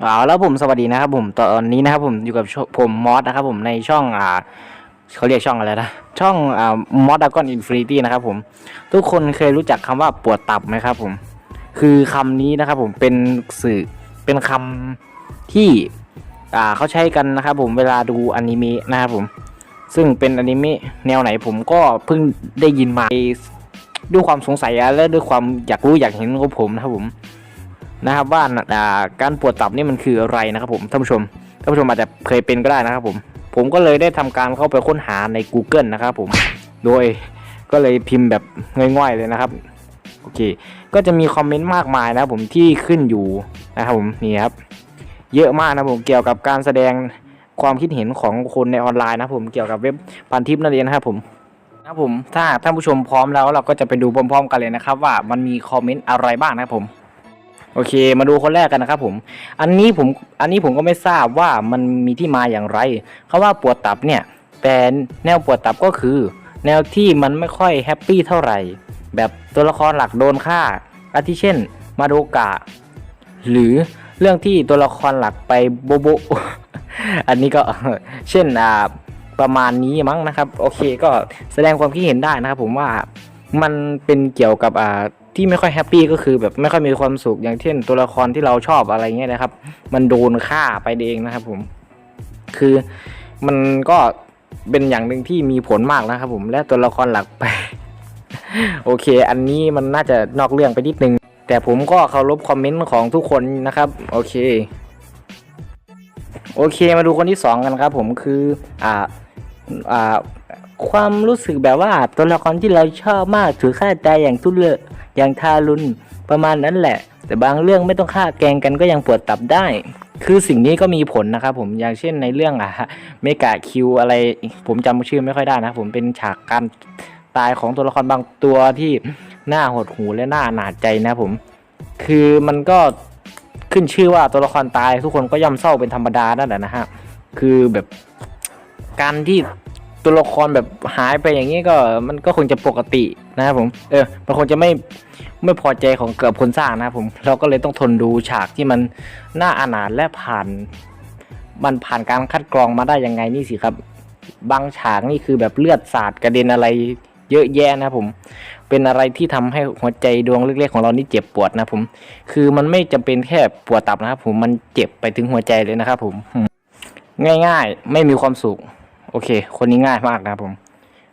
เอาแล้วผมสวัสดีนะครับผมตอนนี้นะครับผมอยู่กับผมมอสนะครับผมในช่องอ่าเขาเรียกช่องอะไรนะช่องอ่ามอสดากอนอินฟินิตี้นะครับผมทุกคนเคยรู้จักคำว่าปวดตับไหมครับผมคือคำนี้นะครับผมเป็นสื่อเป็นคำที่อ่าเขาใช้กันนะครับผมเวลาดูอนิเมะนะครับผมซึ่งเป็นอนิเมะแนวไหนผมก็เพิ่งได้ยินมาด้วยความสงสัยและด้วยความอยากรู้อยากเห็นของผมนะครับผม นะครับว่าการปวดตับนี่มันคืออะไรนะครับผมท่านผู้ชมท่านผู้ชมอาจจะเคยเป็นก็ได้นะครับผมผมก็เลยได้ทำการเข้าไปค้นหาใน Google นะครับผมโดยก็เลยพิมพ์แบบง่อยๆเลยนะครับโอเคก็จะมีคอมเมนต์มากมายนะครับผมที่ขึ้นอยู่นะครับผมนี่ครับเยอะมากนะผมเกี่ยวกับการแสดงความคิดเห็นของคนในออนไลน์นะผมเกี่ยวกับเว็บพันทิปนั่นเองนะครับผมนะครับผมถ้าท่านผู้ชมพร้อมแล้วเราก็จะไปดูพร้อมๆกันเลยนะครับ ว่ามันมีคอมเมนต์อะไรบ้างนะครับผม โอเค มาดูคนแรกกันนะครับผม อันนี้ผม อันนี้ผมก็ไม่ทราบว่ามันมีที่มาอย่างไรคาว่าปวดตับเนี่ย แต่แนวปวดตับก็คือ แนวที่มันไม่ค่อยแฮปปี้เท่าไหร่ แบบตัวละครหลักโดนฆ่า อาทิเช่น มาโดกะ หรือเรื่องที่ตัวละครหลักไปโบโบ อันนี้ก็ เช่นอ่าประมาณนี้มั้งนะครับ โอเค ก็แสดงความคิดเห็นได้นะครับผมว่ามันเป็นเกี่ยวกับอ่า ที่ไม่ค่อยแฮปปี้ก็คือแบบไม่ค่อยมีความสุขอย่างเช่น ตัวละครที่เราชอบอะไรเงี้ยนะครับ มันโดนฆ่าไปเองนะครับ ผม คือมันก็เป็นอย่างหนึ่งที่มีผลมากนะครับ ผมและตัวละครหลักไป โอเค อันนี้มันน่าจะนอกเรื่องไปนิดนึง แต่ผมก็เคารพคอมเมนต์ของทุกคนนะครับ โอเค โอเคมาดูคนที่สองกันครับ ผมคือ อ่า อ่า ความรู้สึกแบบว่าตัวละครที่เราชอบมากถูกฆ่าตายอย่างทุเรศ อย่างทารุณประมาณนั้นแหละ แต่บางเรื่องไม่ต้องฆ่าแกงกันก็ยังปวดตับได้ คือสิ่งนี้ก็มีผลนะครับผมอย่างเช่นในเรื่องอะเมกาคิวอะไร ผมจำชื่อไม่ค่อยได้นะผมเป็นฉากการตายของตัวละครบางตัวที่น่าหดหูและน่าหนาดใจนะผม คือมันก็ขึ้นชื่อว่าตัวละครตายทุกคนก็ย่อมเศร้าเป็นธรรมดานั่นแหละนะฮะคือแบบการที่ ตัวละครแบบหายไปอย่างนี้ก็มันก็คงจะปกตินะครับผม เออมันคงจะไม่ไม่พอใจของเกือบคนสร้างนะครับผม เราก็เลยต้องทนดูฉากที่มันน่าอานาถและผ่าน มันผ่านการคัดกรองมาได้ยังไงนี่สิครับ บางฉากนี่คือแบบเลือดสาดกระเด็นอะไรเยอะแยะนะผม เป็นอะไรที่ทำให้หัวใจดวงเล็กๆของเรานี่เจ็บปวดนะผม คือมันไม่จำเป็นแค่ปวดตับนะครับผม มันเจ็บไปถึงหัวใจเลยนะครับผม ง่ายๆ ไม่มีความสุข โอเค คนนี้ง่ายมากนะครับผม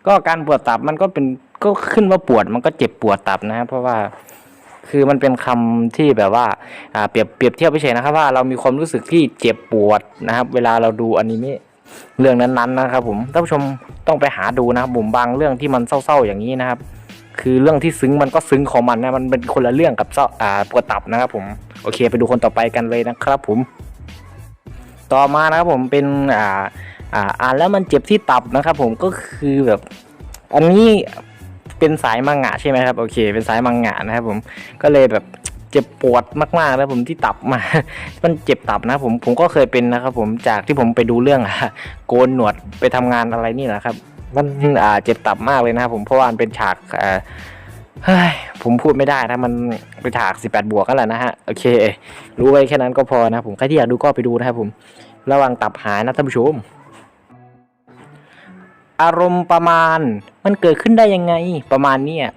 ก็การปวดตับมันก็เป็นก็ขึ้นว่าปวดมันก็เจ็บปวดตับนะครับเพราะว่าคือมันเป็นคำที่แบบว่าอ่าเปรียบเปรียบเทียบไปเฉยนะครับว่าเรามีความรู้สึกที่เจ็บปวดนะครับ เวลาเราดูอนิเมะเรื่องนั้นๆนะครับผมท่านผู้ชมต้องไปหาดูนะครับผมบางเรื่องที่มันเศร้าๆอย่างนี้นะครับ คือเรื่องที่ซึ้งมันก็ซึ้งของมันนะมันเป็นคนละเรื่องกับเศร้าอ่าปวดตับนะครับผมโอเค ไปดูคนต่อไปกันเลยนะครับผม ต่อมานะครับผมเป็นอ่า อ่าอ่านแล้วมันเจ็บที่ตับนะครับ ผมก็คือแบบ อันนี้เป็นสายมังงะใช่ไหมครับโอเค เป็นสายมังงะนะครับ ผมก็เลยแบบเจ็บปวดมากๆนะผมที่ตับมา มันเจ็บตับนะผมผมก็เคยเป็นนะครับ ผมจากที่ผมไปดูเรื่องอะโกนหนวดไปทำงานอะไรนี่แหละครับ มันอ่าเจ็บตับมากเลยนะครับผมเพราะว่ามันเป็นฉากอ่าเฮ้ยผมพูดไม่ได้นะมันเป็นฉาก18 บวกกันแหละนะฮะโอเค รู้ไว้แค่นั้นก็พอนะผมใครที่อยากดูก็ไปดูนะครับผม ระวังตับหายนะท่านผู้ชม อารมณ์ประมาณ มันเกิดขึ้นได้ยังไงประมาณเนี้ย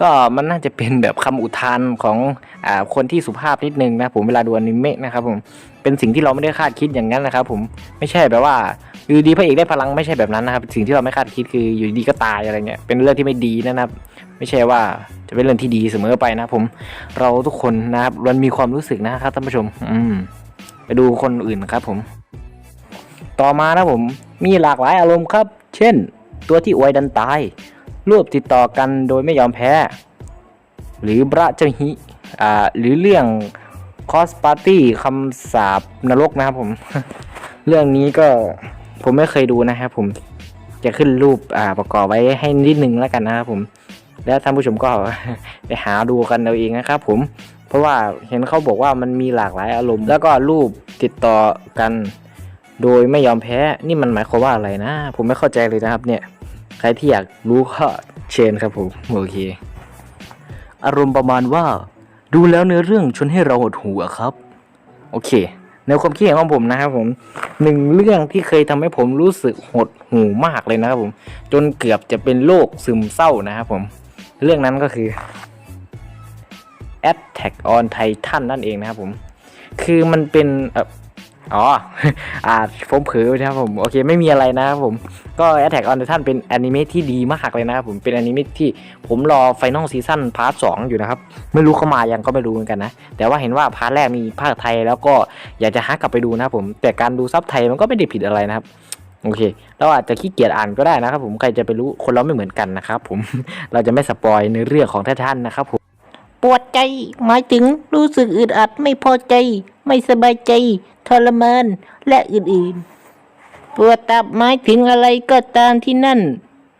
ก็มันน่าจะเป็นแบบคำอุทานของอ่าคนที่สุภาพนิดนึงนะผมเวลาดูอนิเมะนะครับผมเป็นสิ่งที่เราไม่ได้คาดคิดอย่างนั้นนะครับผมไม่ใช่แบบว่าอยู่ดีพระเอกได้พลังไม่ใช่แบบนั้นนะครับสิ่งที่เราไม่คาดคิดคืออยู่ดีก็ตายอะไรเงี้ยเป็นเรื่องที่ไม่ดีนะครับ ไม่ใช่ว่าจะเป็นเรื่องที่ดีเสมอไปนะผมเราทุกคนนะครับมันมีความรู้สึกนะครับท่านผู้ชม อืมไปดูคนอื่นครับผม ต่อมานะผมมีหลากหลายอารมณ์ครับ เช่น ตัวที่อวยดันตาย รวบติดต่อกันโดยไม่ยอมแพ้ หรือบระเจ้าหิอ่าหรือเรื่องคอสปาร์ตี้คำสาบนรกนะครับผม เรื่องนี้ก็ผมไม่เคยดูนะครับผมจะขึ้นรูปอ่าประกอบไว้ให้นิดนึงแล้วกันนะครับผม แล้วท่านผู้ชมก็ไปหาดูกันเอาเองนะครับผม เพราะว่าเห็นเขาบอกว่ามันมีหลากหลายอารมณ์ แล้วก็รูปติดต่อกัน โดยไม่ยอมแพ้นี่มันหมายความว่าอะไรนะ ผมไม่เข้าใจเลยนะครับเนี่ย ใครที่อยากรู้ก็เชิญครับผมโอเค อารมณ์ประมาณว่า ดูแล้วเนื้อเรื่องชวนให้เราหดหูอะครับ โอเค ในความคิดของผมนะครับผมหนึ่งเรื่องที่เคยทำให้ผมรู้สึกหดหูมากเลยนะครับผม จนเกือบจะเป็นโรคซึมเศร้านะครับผม เรื่องนั้นก็คือ Attack on Titan นั่นเองนะครับผม คือมันเป็น อ๋อ อ่าผมเผลอนะครับผม โอเค ไม่มีอะไรนะครับผม ก็ Attack on Titan เป็นอนิเมะที่ดีมากเลยนะครับผม เป็นอนิเมะที่ผมรอ Final Season พาร์ทสอยู่นะครับ ไม่รู้เข้ามายังก็ไม่รู้เหมือนกันนะ แต่ว่าเห็นว่าพาร์ทแรกมีภาคไทย แล้วก็อยากจะหากลับไปดูนะครับผม แต่การดูซับไทยมันก็ไม่ได้ผิดอะไรนะครับโอเค เราอาจจะขี้เกียจอ่านก็ได้นะครับผม ใครจะไปรู้ คนเราไม่เหมือนกันนะครับผม เราจะไม่สปอยในเรื่องของท่านนะครับผม ปวดใจ หมายถึงรู้สึกอึดอัดไม่พอใจ ไม่สบายใจ ทรมาน และอื่นๆ ปวดตับหมายถึงอะไรก็ตามที่นั่น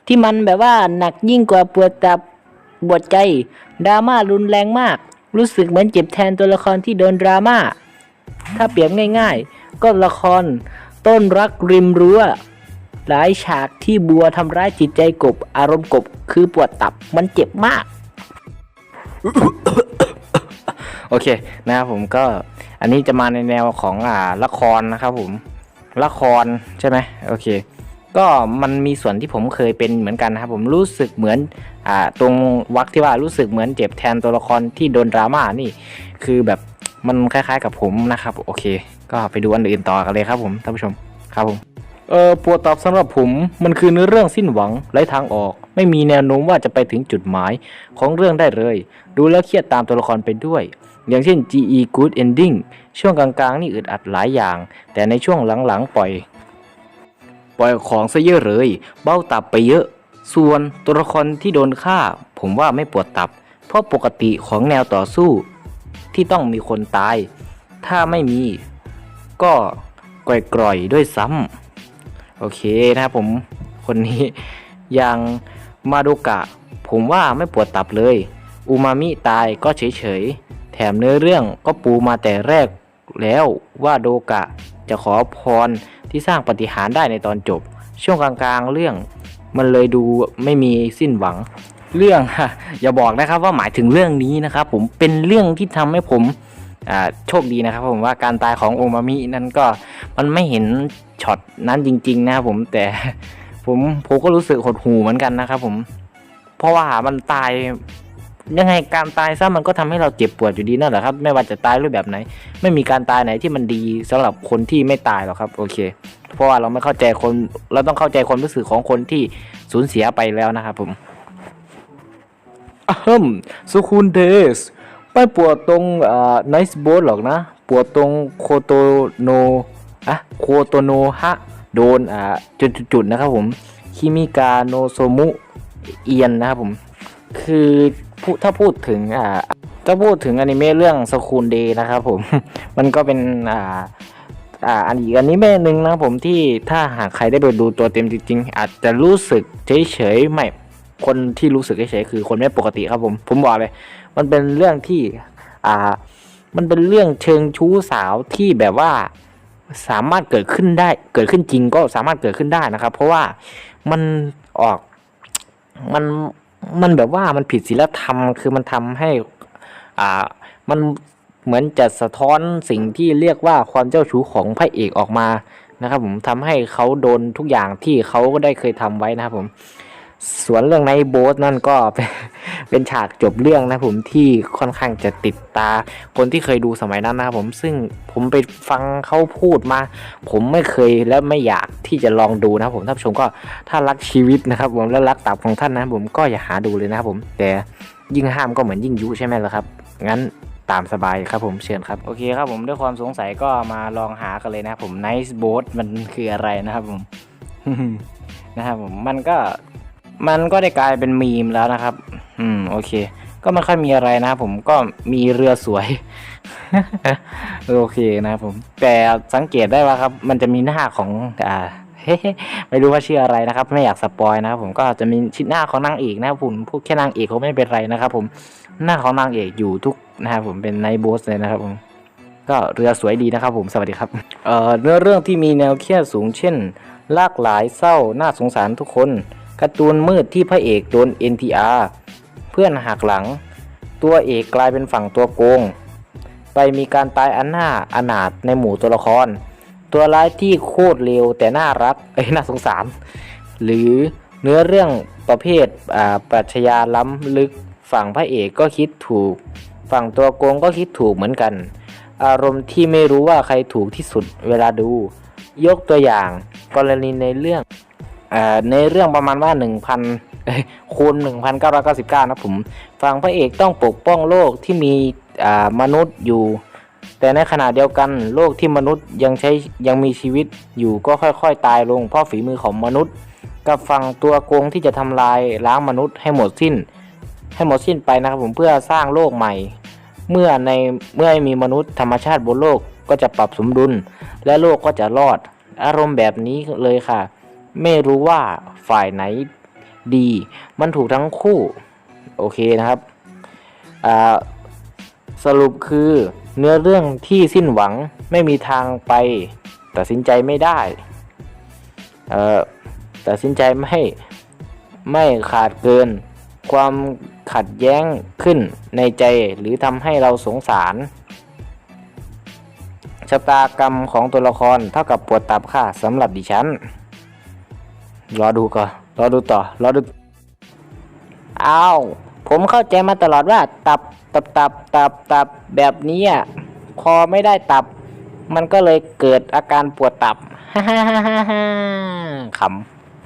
ที่มันแบบว่าหนักยิ่งกว่าปวดตับปวดใจดราม่ารุนแรงมาก รู้สึกเหมือนเจ็บแทนตัวละครที่โดนดราม่าถ้าเปรียบง่าย ๆ ก็ละคร ต้นรักริมรั้วหลายฉากที่บัวทำร้ายจิตใจกบ อารมณ์กบคือปวดตับมันเจ็บมาก โอเคนะครับผมก็อันนี้จะมาในแนวของอ่าละครนะครับผมละครใช่ไหมโอเค ก็มันมีส่วนที่ผมเคยเป็นเหมือนกันนะครับผมรู้สึกเหมือนอ่าตรงวักที่ว่ารู้สึกเหมือนเจ็บแทนตัวละครที่โดนดราม่านี่ คือแบบมันคล้ายๆกับผมนะครับ โอเค ก็ไปดูอันอื่นต่อกันเลยครับผมท่านผู้ชมครับผมเออปวดตอบสำหรับผมมันคือเนื้อเรื่องสิ้นหวังไร้ทางออก ไม่มีแนวโน้มว่าจะไปถึงจุดหมายของเรื่องได้เลย ดูแล้วเครียดตามตัวละครไปด้วย อย่างเช่น GE Good Ending ช่วงกลางๆ นี่อึดอัดหลายอย่าง แต่ในช่วงหลังๆ ปล่อย ปล่อยของซะเยอะเลย เบ้าตับไปเยอะ ส่วนตัวละครที่โดนฆ่า ผมว่าไม่ปวดตับ เพราะปกติของแนวต่อสู้ ที่ต้องมีคนตาย ถ้าไม่มี ก็กร่อยๆด้วยซ้ำโอเคนะครับผมคนนี้ย่าง มาโดกะ ผมว่าไม่ปวดตับเลย อูมามิตายก็เฉยๆแถมเนื้อเรื่องก็ปูมาแต่แรกแล้วว่าโดกะจะขอพรที่สร้างปฏิหารได้ในตอนจบ ช่วงกลางๆเรื่อง มันเลยดูไม่มีสิ้นหวัง เรื่องอย่าบอกนะครับว่าหมายถึงเรื่องนี้นะครับ ผมเป็นเรื่องที่ทำให้ผมอ่าโชคดีนะครับผมว่าการตายของโอมามินั้นก็มันไม่เห็นช็อตนั้นจริง ๆ นะครับผมแต่ ผมผมก็รู้สึกหดหูเหมือนกันนะครับผม เพราะว่ามันตายยังไงการตายซะมันก็ทำให้เราเจ็บปวดอยู่ดีนั่นแหละครับ ไม่ว่าจะตายรูปแบบไหน ไม่มีการตายไหนที่มันดีสำหรับคนที่ไม่ตายหรอกครับ โอเค เพราะว่าเราไม่เข้าใจคน เราต้องเข้าใจความรู้สึกของคนที่สูญเสียไปแล้วนะครับผมอะฮึมสุคุนเดสไม่ปวดตรงอ่าไนส์โบหรอกนะ ปวดตรงโคโตโนอะโคโตโนฮะ โดนอ่าจุดๆนะครับผมคิมิกาโนโซมุเอียนนะครับผมคือพูถ้าพูดถึงอ่าถ้าพูดถึงอนิเมะเรื่องสคูลเดย์นะครับผมมันก็เป็นอ่าอ่าอันอีกอนิเมะหนึ่งนะครับผมที่ถ้าหากใครได้ไปดูตัวเต็มจริงๆ อาจจะรู้สึกเฉยๆไม่คนที่รู้สึกเฉยๆคือคนไม่ปกติครับผมผมบอกเลย มันเป็นเรื่องที่อ่ามันเป็นเรื่องเชิงชู้สาวที่แบบว่า สามารถเกิดขึ้นได้ เกิดขึ้นจริงก็สามารถเกิดขึ้นได้นะครับ เพราะว่ามันออกมันมันแบบว่ามันผิดศีลธรรมคือมันทำให้อ่ามันเหมือนจะสะท้อนสิ่งที่เรียกว่าความเจ้าชู้ของพระเอกออกมานะครับ ผมทำให้เขาโดนทุกอย่างที่เขาก็ได้เคยทำไว้นะครับผม ส่วนเรื่องในโบสนั่นก็เป็นฉากจบเรื่องนะผมที่ค่อนข้างจะติดตา คนที่เคยดูสมัยนั้นนะผมซึ่งผมไปฟังเขาพูดมา ผมไม่เคยและไม่อยากที่จะลองดูนะผมท่านผู้ชมก็ถ้ารักชีวิตนะครับ ผมและรักตับของท่านนะผมก็อย่าหาดูเลยนะครับผมแต่ยิ่งห้ามก็เหมือนยิ่งยุใช่ไหมล่ะครับ งั้นตามสบายครับผมเชิญครับ โอเคครับผมด้วยความสงสัยก็มาลองหากันเลยนะผม Nice Boat มันคืออะไรนะครับผมนะครับผมมันก็ มันก็ได้กลายเป็นมีมแล้วนะครับ อืมโอเค ก็ไม่ค่อยมีอะไรนะครับผมก็มีเรือสวย โอเคนะครับผม แต่สังเกตได้ว่าครับ มันจะมีหน้าของอ่าไม่รู้ว่าชื่ออะไรนะครับ ไม่อยากสปอยนะครับผมก็จะมีชิ้นหน้าของนางเอกนะครับผมพูดแค่นางเอกเขาไม่เป็นไรนะครับ ผมหน้าของนางเอกอยู่ทุกนะครับผมเป็นไนท์โบสเลยนะครับผมก็เรือสวยดีนะครับ ผมสวัสดีครับเอ่อเนื้อเรื่องที่มีแนวเครียดสูงเช่นลากหลายเศร้าน่าสงสารทุกคน การ์ตูนมืดที่พระเอกโดน NTR เพื่อนหักหลัง ตัวเอกกลายเป็นฝั่งตัวโกง ไปมีการตายอันหน้าอนาถในหมู่ตัวละคร ตัวร้ายที่โคตรเลวแต่น่ารักเอ้ยน่าสงสาร หรือเนื้อเรื่องประเภทอ่าปรัชญาล้ำลึกฝั่งพระเอกก็คิดถูก ฝั่งตัวโกงก็คิดถูกเหมือนกัน อารมณ์ที่ไม่รู้ว่าใครถูกที่สุดเวลาดู ยกตัวอย่างกรณีในเรื่อง ในเรื่องประมาณว่า 1,000คูณ1,999 นะผมฝั่งพระเอกต้องปกป้องโลกที่มีมนุษย์อยู่ แต่ในขณะเดียวกันโลกที่มนุษย์ยังใช้ยังมีชีวิตอยู่ก็ค่อยๆ ตายลงเพราะฝีมือของมนุษย์ กับฝั่งตัวโกงที่จะทำลายล้างมนุษย์ให้หมดสิ้น ให้หมดสิ้นไปนะครับผมเพื่อสร้างโลกใหม่ เมื่อในเมื่อมีมนุษย์ธรรมชาติบนโลกก็จะปรับสมดุล และโลกก็จะรอด อารมณ์แบบนี้เลยค่ะ ไม่รู้ว่าฝ่ายไหนดี มันถูกทั้งคู่ โอเคนะครับ สรุปคือเนื้อเรื่องที่สิ้นหวังไม่มีทางไป ตัดสินใจไม่ได้เอ่ตัดสินใจไม่ไม่ขาดเกิน ความขัดแย้งขึ้นในใจหรือทำให้เราสงสารชะตากรรมของตัวละครเท่ากับปวดตับค่ะสำหรับดิฉัน รอดูก่อนรอดูต่อรอดูอ้าวผมเข้าใจมาตลอดว่า ตับตับตับตับตับแบบนี้อะคอไม่ได้ตับ มันก็เลยเกิดอาการปวดตับฮ่าฮ่าฮ่าฮ่าข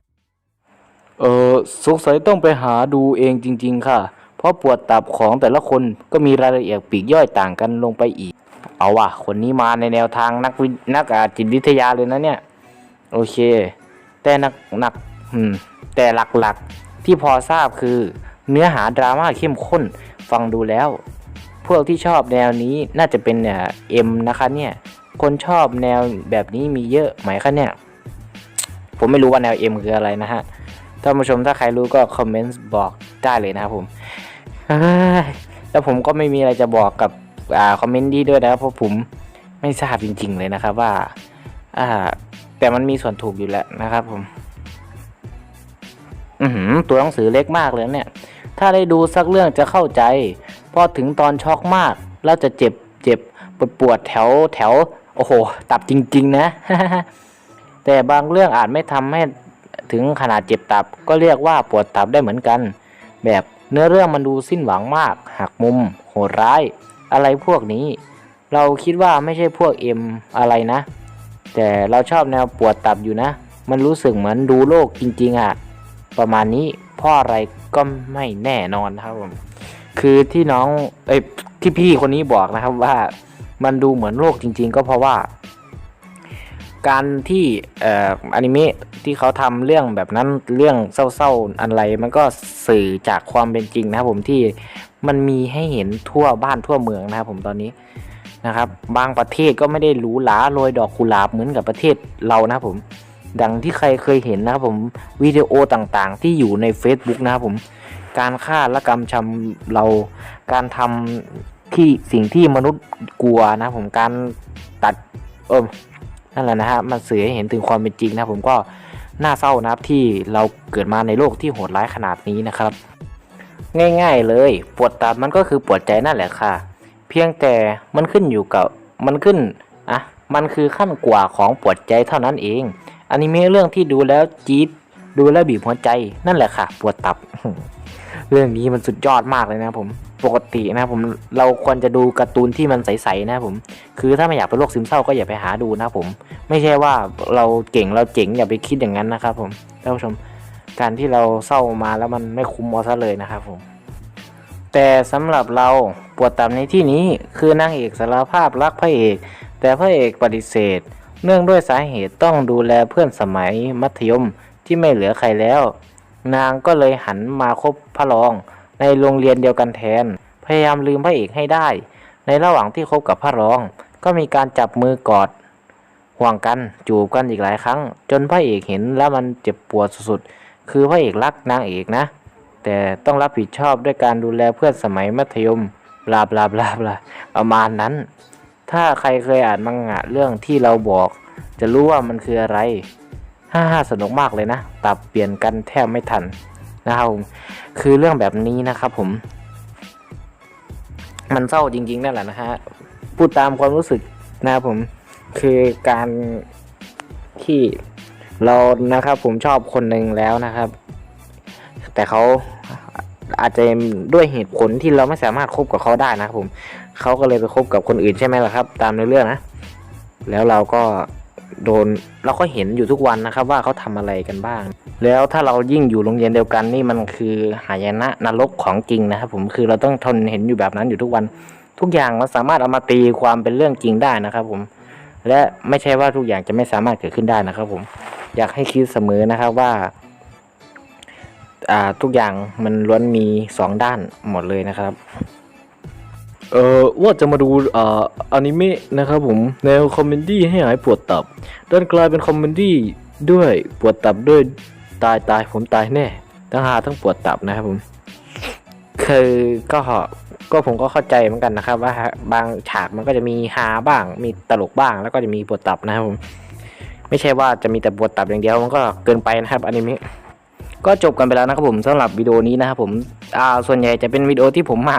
ำเออสงสัยต้องไปหาดูเองจริง ๆ ค่ะ เพราะปวดตับของแต่ละคนก็มีรายละเอียดปีกย่อยต่างกันลงไปอีก เอาว่ะคนนี้มาในแนวทางนักวินักจิตวิทยาเลยนะเนี่ย โอเค แต่หนักหนักแต่หลักๆที่พอทราบคือเนื้อหาดราม่าเข้มข้นฟังดูแล้ว พวกที่ชอบแนวนี้น่าจะเป็นเนี่ยเอ็มนะคะเนี่ย คนชอบแนวแบบนี้มีเยอะไหมคะเนี่ย ผมไม่รู้ว่าแนวเอ็มคืออะไรนะฮะท่านผู้ชมถ้าใครรู้ก็คอมเมนต์บอกได้เลยนะครับผมแล้วผมก็ไม่มีอะไรจะบอกกับอ่าคอมเมนต์นี้ด้วยนะครับเพราะผมไม่ทราบจริง ๆ เลยนะครับว่าอ่า แต่มันมีส่วนถูกอยู่แล้วนะครับผมอือหือตัวหนังสือเล็กมากเลยเนี่ย ถ้าได้ดูสักเรื่องจะเข้าใจ พอถึงตอนช็อกมาก แล้วจะเจ็บเจ็บปวดปวดแถวแถว โอ้โห ตับจริง ๆ นะ แต่บางเรื่องอาจไม่ทำให้ถึงขนาดเจ็บตับ ก็เรียกว่าปวดตับได้เหมือนกัน แบบเนื้อเรื่องมันดูสิ้นหวังมาก หักมุม โหดร้าย อะไรพวกนี้ เราคิดว่าไม่ใช่พวกเอ็มอะไรนะ แต่เราชอบแนวปวดตับอยู่นะ มันรู้สึกเหมือนดูโลกจริงๆอะประมาณนี้พ่ออะไรก็ไม่แน่นอนนะครับผม คือที่น้องเอ้ยที่พี่คนนี้บอกนะครับว่ามันดูเหมือนโลกจริง ๆ ก็เพราะว่า การที่เอ่ออนิเมะที่เขาทำเรื่องแบบนั้นเรื่องเศร้าๆอะไร มันก็สื่อจากความเป็นจริงนะครับผมที่มันมีให้เห็นทั่วบ้านทั่วเมืองนะครับผมตอนนี้ นะครับบางประเทศก็ไม่ได้หรูหราโรยดอกกุหลาบเหมือนกับประเทศเรานะครับผมดังที่ใครเคยเห็นนะครับผมวิดีโอต่างๆ ที่อยู่ใน Facebook นะครับผมการฆ่าและกรรมชำเราการทำที่สิ่งที่มนุษย์กลัวนะผมการตัดเออนั่นแหละนะฮะมันเสือให้เห็นถึงความเป็นจริงนะผมก็น่าเศร้านะครับที่เราเกิดมาในโลกที่โหดร้ายขนาดนี้นะครับ ง่าย ๆ เลยปวดตับมันก็คือปวดใจนั่นแหละค่ะ เพียงแต่มันขึ้นอยู่กับมันขึ้นอะมันคือขั้นกว่าของปวดใจเท่านั้นเองอนิเมะเรื่องที่ดูแล้วจี๊ดดูแล้วบีบหัวใจนั่นแหละค่ะ ปวดตับ เรื่องนี้มันสุดยอดมากเลยนะผมปกตินะผมเราควรจะดูการ์ตูนที่มันใสๆนะผม คือถ้าไม่อยากเป็นโรคซึมเศร้าก็อย่าไปหาดูนะผม ไม่ใช่ว่าเราเก่งเราเจ๋งอย่าไปคิดอย่างนั้นนะครับผมท่านผู้ชมการที่เราเศร้ามาแล้วมันไม่คุ้มเอาซะเลยนะครับผม แต่สำหรับเราปวดตับในที่นี้คือนางเอกสารภาพรักพระเอก แต่พระเอกปฏิเสธ เนื่องด้วยสาเหตุต้องดูแลเพื่อนสมัยมัธยมที่ไม่เหลือใครแล้ว นางก็เลยหันมาคบพระรอง ในโรงเรียนเดียวกันแทน พยายามลืมพระเอกให้ได้ ในระหว่างที่คบกับพระรอง ก็มีการจับมือกอดห่วงกันจูบกันอีกหลายครั้ง จนพระเอกเห็นแล้วมันเจ็บปวดสุดๆคือพระเอกรักนางเอกนะ แต่ต้องรับผิดชอบด้วยการดูแลเพื่อนสมัยมัธยมบลาบลาบลาบลาประมาณนั้น ถ้าใครเคยอ่านมังงะเรื่องที่เราบอก จะรู้ว่ามันคืออะไรฮ่าฮ่าสนุกมากเลยนะ ตับเปลี่ยนกันแทบไม่ทันนะครับผมคือเรื่องแบบนี้นะครับผม มันเศร้าจริงๆนั่นแหละนะฮะพูดตามความรู้สึกนะครับผมคือการที่เรานะครับผมชอบคนหนึ่งแล้วนะครับ แต่เขาอาจจะด้วยเหตุผลที่เราไม่สามารถคบกับเขาได้นะครับผมเขาก็เลยไปคบกับคนอื่นใช่ไหมล่ะครับ ตามในเรื่องนะ แล้วเราก็โดนเราก็เห็นอยู่ทุกวันนะครับ ว่าเขาทำอะไรกันบ้าง แล้วถ้าเรายิ่งอยู่โรงเรียนเดียวกันนี่มันคือหายนะนรกของจริงนะครับ ผมคือเราต้องทนเห็นอยู่แบบนั้นอยู่ทุกวัน ทุกอย่างมันสามารถเอามาตีความเป็นเรื่องจริงได้นะครับ ผม และไม่ใช่ว่าทุกอย่างจะไม่สามารถเกิดขึ้นได้นะครับ ผม อยากให้คิดเสมอนะครับว่า ทุกอย่างมันล้วนมีสองด้านหมดเลยนะครับ เอ่อว่าจะมาดูอ่าอนิเมะนะครับผมแนวคอมเมดี้ให้หายปวดตับดันกลายเป็นคอมเมดี้ด้วยปวดตับด้วยตายตายผมตายแน่ทั้งหาทั้งปวดตับนะครับผมคือก็ก็ผมก็เข้าใจเหมือนกันนะครับ ว่าบางฉากมันก็จะมีฮาบ้าง มีตลกบ้าง แล้วก็จะมีปวดตับนะครับผมไม่ใช่ว่าจะมีแต่ปวดตับอย่างเดียวมันก็เกินไปนะครับอนิเมะ ก็จบกันไปแล้วนะครับผมสำหรับวิดีโอนี้นะครับผมอ่าส่วนใหญ่จะเป็นวิดีโอที่ผมมา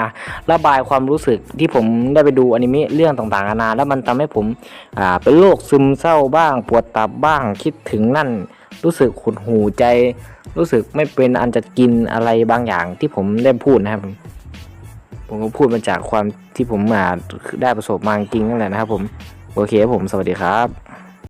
ระบายความรู้สึกที่ผมได้ไปดูอนิเมะเรื่องต่างๆนานาแล้วมันทำให้ผมอ่าเป็นโรคซึมเศร้าบ้าง ปวดตับบ้างคิดถึงนั่น รู้สึกขุดหูใจ รู้สึกไม่เป็นอันจะกินอะไรบางอย่างที่ผมได้พูดนะครับผมก็พูดมาจากความที่ผมมาได้ประสบมาจริงนั่นแหละนะครับผม โอเคผมสวัสดีครับ